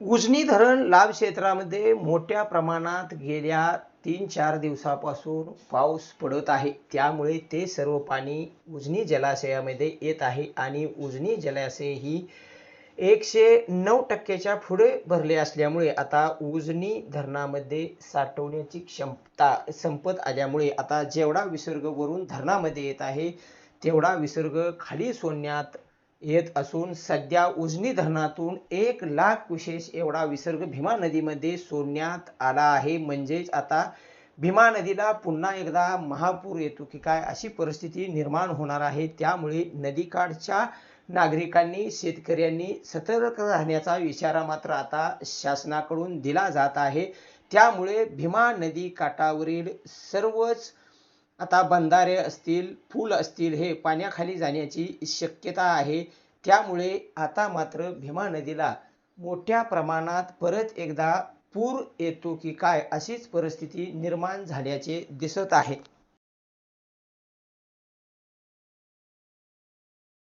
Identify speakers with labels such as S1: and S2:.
S1: उजनी धरण लाभ क्षेत्रामध्ये मोठ्या प्रमाणात गेल्या तीन चार दिवसापासून पाऊस पडत आहे. त्यामुळे ते सर्व पाणी उजनी जलाशयामध्ये येत आहे आणि उजनी जलाशय ही एकशे नऊ टक्क्याच्या पुढे भरले असल्यामुळे आता उजनी धरणामध्ये साठवण्याची क्षमता संपत आल्यामुळे आता जेवढा विसर्ग वरून धरणामध्ये येत आहे तेवढा विसर्ग खाली सोडण्यात येत असून सध्या उजनी धरणातून एक लाख विशेष एवढा विसर्ग भीमा नदीमध्ये सोडण्यात आला आहे. म्हणजेच आता भीमा नदीला पुन्हा एकदा महापूर येतो की काय अशी परिस्थिती निर्माण होणार आहे. त्यामुळे नदीकाठच्या नागरिकांनी शेतकऱ्यांनी सतर्क राहण्याचा इशारा मात्र आता शासनाकडून दिला जात आहे. त्यामुळे भीमा नदी काठावरील सर्वच आता बंधारे असतील पूल असतील हे पाण्याखाली जाण्याची शक्यता आहे. त्यामुळे आता मात्र भीमा नदीला मोठ्या प्रमाणात परत एकदा पूर येतो की काय अशीच परिस्थिती निर्माण झाल्याचे दिसत आहे.